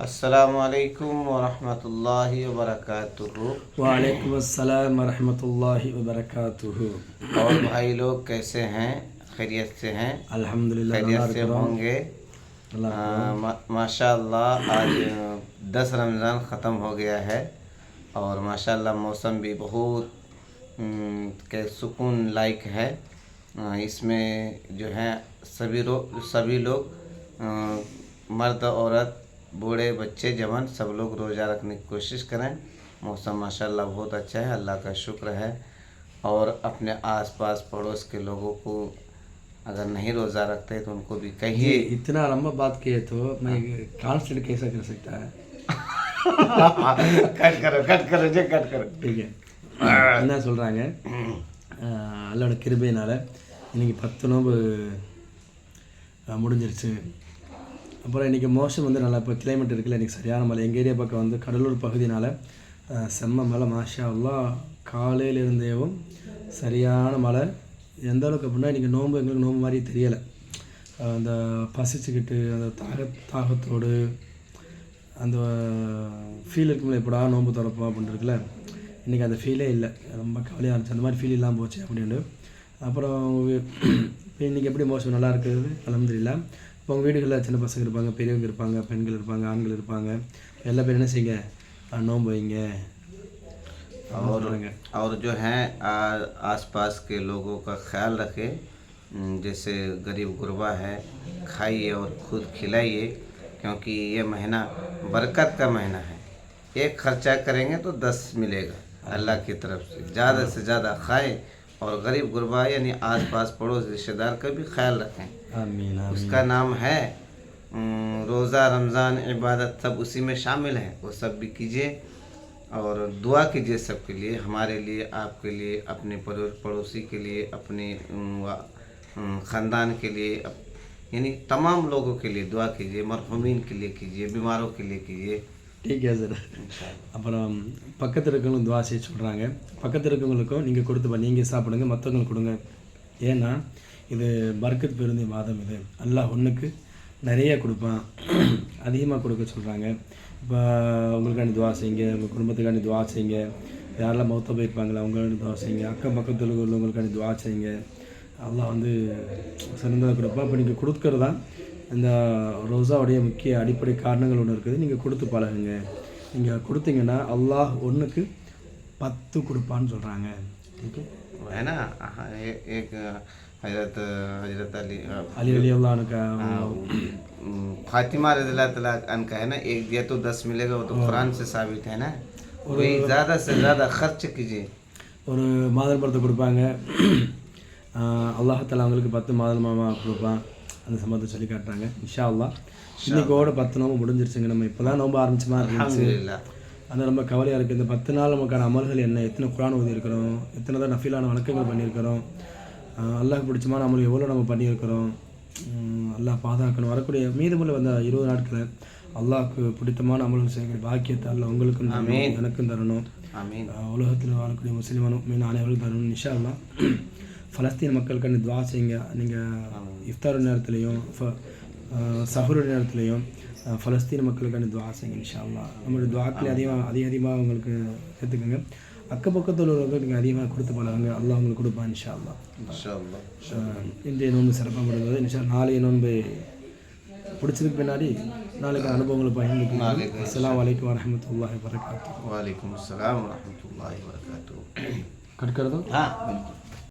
असलकम वरहमल वबरक वालेकुम अस्सलाम वरहमल वबरक और भाई लोग कैसे हैं? खैरियत से हैं? अल्हम्दुलिल्लाह खैरियत से होंगे। हाँ, माशाल्लाह आज दस रमज़ान ख़त्म हो गया है। और माशाल्लाह मौसम भी बहुत के सुकून लायक है। इसमें जो है सभी लोग सभी लोग मर्द औरत बूढ़े बच्चे जवान सब लोग रोज़ा रखने की कोशिश करें मौसम माशाअल्लाह बहुत अच्छा है अल्लाह का शुक्र है और अपने आसपास पड़ोस के लोगों को अगर नहीं रोज़ा रखते तो उनको भी ये कहिए इतना लंबा बात किए तो मैं कांस्टेंट कैसा कर सकता है कट करो कट करो जे कट करो ठीक है என்ன சொல்கிறாங்க அல்லாட கிருபையினால் இன்னைக்கு பத்து நோம்பு அஹ், முடிஞ்சிருச்சு அப்புறம் இன்றைக்கி மோசம் வந்து நல்லா இப்போ கிளைமேட் இருக்குல்ல இன்றைக்கி சரியான மழை. எங்கள் ஏரியா பக்கம் வந்து கடலூர் பகுதினால் செம்ம மழை மாஷா அல்லா காலையில இருந்தேவும் சரியான மழை. எந்த அளவுக்கு அப்படின்னா இன்றைக்கி நோம்பு எங்களுக்கு நோம்பு மாதிரி தெரியலை. அந்த பசிச்சுக்கிட்டு அந்த தாக தாகத்தோடு அந்த ஃபீல் இருக்கும்ல எப்படா நோன்பு திறப்போம் அப்படின்னு இருக்குல்ல. இன்றைக்கி அந்த ஃபீலே இல்லை. ரொம்ப கவலையாக இருந்துச்சு. அந்த மாதிரி ஃபீல் இல்லாமல் போச்சு அப்படின்னு. அப்புறம் இப்போ இன்றைக்கி எப்படி மோசம் நல்லா இருக்குது? அலமதுல்லா உங்கள் வீடுகளில் சின்ன பசங்க இருப்பாங்க பெரியவங்க இருப்பாங்க பெண்கள் இருப்பாங்க ஆண்கள் இருப்பாங்க எல்லா பேரும் என்ன செய்யுங்க அஹ் நோன்பு வைங்க और சொல்கிறாங்க और जो है आ- आसपास के लोगों का ख्याल रखें हम्म, जैसे गरीब गुरबा है खाइए और खुद खिलाइए क्योंकि ये महीना बरकत का महीना है एक खर्चा करेंगे तो दस मिलेगा अल्लाह की तरफ से ज़्यादा से ज़्यादा खाएं और गरीब गुरबा यानी आस पास पड़ोस रिश्तेदार का भी ख्याल रखें। आमीन उसका नाम है रोज़ा रमज़ान इबादत सब उसी में शामिल है। वो सब भी कीजिए और दुआ कीजिए सबके लिए हमारे लिए आपके लिए अपने पड़ोसी के लिए अपने ख़ानदान के लिए यानी तमाम लोगों के लिए दुआ कीजिए मरहूमिन के लिए कीजिए बीमारों के लिए कीजिए। டீ சார் அப்புறம் பக்கத்தில் இருக்கவங்களும் துவா செய்ய சொல்கிறாங்க பக்கத்தில் இருக்கவங்களுக்கும் நீங்கள் கொடுத்து நீங்கள் சாப்பிடுங்க மற்றவங்களுக்கு கொடுங்க. ஏன்னா இது பர்க்கத் பெருந்தி மாதம் இது. அல்லாஹ் ஒன்றுக்கு நிறைய கொடுப்பான். அதிகமாக கொடுக்க சொல்கிறாங்க இப்போ உங்களுக்காண்டி துவா செய்யுங்க உங்கள் குடும்பத்துக்காண்டி துவா செய்யுங்க. யாரெல்லாம் மௌத்த போயிருப்பாங்களா அவங்களுக்காண்டி துவா செய்யுங்க. அக்கம் பக்கத்தில் உள்ளவங்களுக்காண்டி துவா செய்யுங்க. அல்லாஹ் வந்து சிறந்ததை கொடுப்பா இப்போ நீங்கள் கொடுக்கறது தான் இந்த ரோசாவுடைய முக்கிய அடிப்படை காரணங்கள் ஒன்று இருக்குது நீங்கள் கொடுத்து பழகுங்க நீங்கள் கொடுத்தீங்கன்னா அல்லாஹ் ஒன்றுக்கு பத்து கொடுப்பான்னு சொல்கிறாங்க ஓகே वो है ना हाँ, ए- एक हजरत हजरत अली अ, அலி அலி அல்லானுக்கு हम्म, फातिमा रज़ी तला का है ना एक दिया तो दस मिलेगा वो तो कुरान से साबित है ना वही ज़्यादा से ज़्यादा खर्च कीजिए ஒரு மாதம் படத்தை கொடுப்பாங்க அல்லாஹால அவங்களுக்கு பத்து மாதம் மாமா கொடுப்பான் அந்த சம்பவத்தை சொல்லி காட்டுறாங்க. இஷா அல்லா இன்னைக்கோட பத்து நோம்பு முடிஞ்சிருச்சுங்க. நம்ம இப்போலாம் நோம்பு ஆரம்பிச்ச மாதிரி இருந்துச்சு. ஆனால் ரொம்ப கவலையாக இருக்குது இந்த பத்து நாள் நமக்கான அமல்கள் என்ன? எத்தனை குரான் ஊதியிருக்கிறோம் எத்தனை தான் நஃபீலான வழக்கங்கள் பண்ணியிருக்கிறோம்? அல்லாஹ் பிடிச்சமான அமல் எவ்வளோ நம்ம பண்ணியிருக்கிறோம்? அல்லாஹ் பாதுகாக்கணும். வரக்கூடிய மீதமுள்ள வந்த இருபது நாட்களை அல்லாஹ்க்கு பிடித்தமான அமல்கள் செய்யக்கூடிய பாக்கியத்தை அல்ல உங்களுக்கும் தரணும் எனக்கும் தரணும். உலகத்தில் வாழக்கூடிய முஸ்லிமான மீன் அனைவரும் தரணும் நிஷா அல்லா ஃபலஸ்தீன் மக்களுக்கு துவா செய்யுங்க. நீங்கள் இஃப்தாரோட நேரத்துலையும் சஹரோட நேரத்துலையும் ஃபலஸ்தீன் மக்களுக்கான துவா செய்யுங்க இன்ஷால்லா நம்மளோட துவாக்கில் அதிகமாக அதிக அதிகமாக உங்களுக்கு சேர்த்துக்கோங்க அக்க பக்கத்தில் உள்ளவர்கள் நீங்கள் அதிகமாக கொடுத்து பழகுங்க அல்லாஹ் அவங்களுக்கு கொடுப்பான் இன்ஷால்லா இன்றைய நோன்பு சிறப்பாக முடிந்தது இன்ஷா நாளைய நோன்பு பிடிச்சதுக்கு பின்னாடி நாளைக்கு அனுபவங்களை பகிர்ந்துக்கணும் அஸ்லாம் வலைக்கம் வரமத்துல்லாஹ் வரகாத்து வலைக்கம் அஸ்லாம் வரமத்துல்லாஹ் வரகாத்து கற்கிறதும்